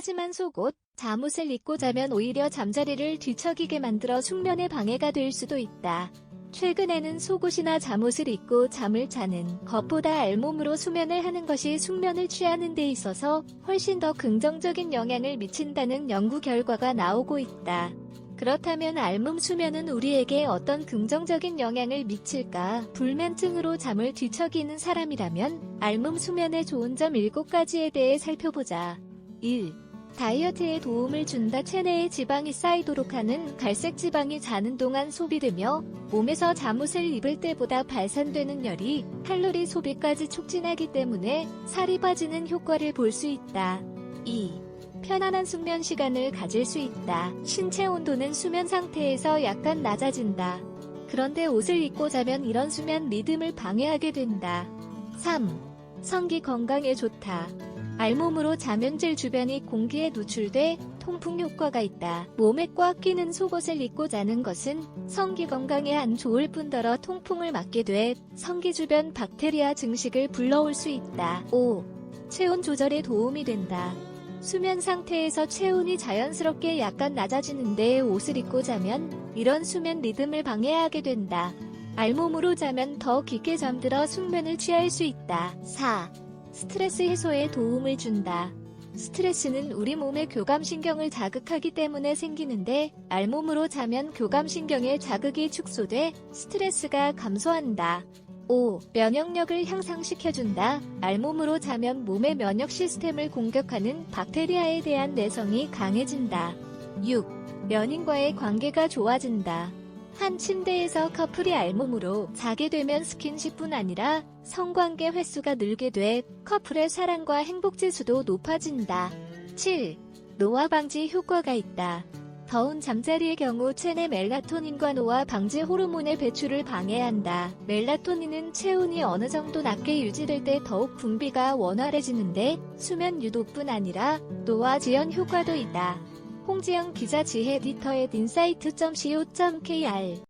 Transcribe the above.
하지만 속옷, 잠옷을 입고 자면 오히려 잠자리를 뒤척이게 만들어 숙면에 방해가 될 수도 있다. 최근에는 속옷이나 잠옷을 입고 잠을 자는 것보다 알몸으로 수면을 하는 것이 숙면을 취하는 데 있어서 훨씬 더 긍정적인 영향을 미친다는 연구 결과가 나오고 있다. 그렇다면 알몸 수면은 우리에게 어떤 긍정적인 영향을 미칠까? 불면증으로 잠을 뒤척이는 사람이라면 알몸 수면에 좋은 점 7가지에 대해 살펴보자. 1. 다이어트에 도움을 준다. 체내에 지방이 쌓이도록 하는 갈색 지방이 자는 동안 소비되며 몸에서 잠옷을 입을 때보다 발산되는 열이 칼로리 소비까지 촉진하기 때문에 살이 빠지는 효과를 볼 수 있다. 2. 편안한 숙면 시간을 가질 수 있다. 신체 온도는 수면 상태에서 약간 낮아진다. 그런데 옷을 입고 자면 이런 수면 리듬을 방해하게 된다. 3. 성기 건강에 좋다. 알몸으로 자면질 주변이 공기에 노출돼 통풍 효과가 있다. 몸에 꽉 끼는 속옷을 입고 자는 것은 성기 건강에 안 좋을 뿐더러 통풍을 막게 돼 성기 주변 박테리아 증식을 불러올 수 있다. 5. 체온 조절에 도움이 된다. 수면 상태에서 체온이 자연스럽게 약간 낮아지는데 옷을 입고 자면 이런 수면 리듬을 방해하게 된다. 알몸으로 자면 더 깊게 잠들어 숙면을 취할 수 있다. 4. 스트레스 해소에 도움을 준다. 스트레스는 우리 몸의 교감신경을 자극하기 때문에 생기는데 알몸으로 자면 교감신경의 자극이 축소돼 스트레스가 감소한다. 5. 면역력을 향상시켜준다. 알몸으로 자면 몸의 면역 시스템을 공격하는 박테리아에 대한 내성이 강해진다. 6. 연인과의 관계가 좋아진다. 한 침대에서 커플이 알몸으로 자게 되면 스킨십뿐 아니라 성관계 횟수가 늘게 돼 커플의 사랑과 행복 지수도 높아진다. 7. 노화 방지 효과가 있다. 더운 잠자리의 경우 체내 멜라토닌과 노화 방지 호르몬의 배출을 방해한다. 멜라토닌은 체온이 어느 정도 낮게 유지될 때 더욱 분비가 원활해지는데 수면 유도뿐 아니라 노화 지연 효과도 있다. 홍지영 기자 지혜 에디터의 인사이트.co.kr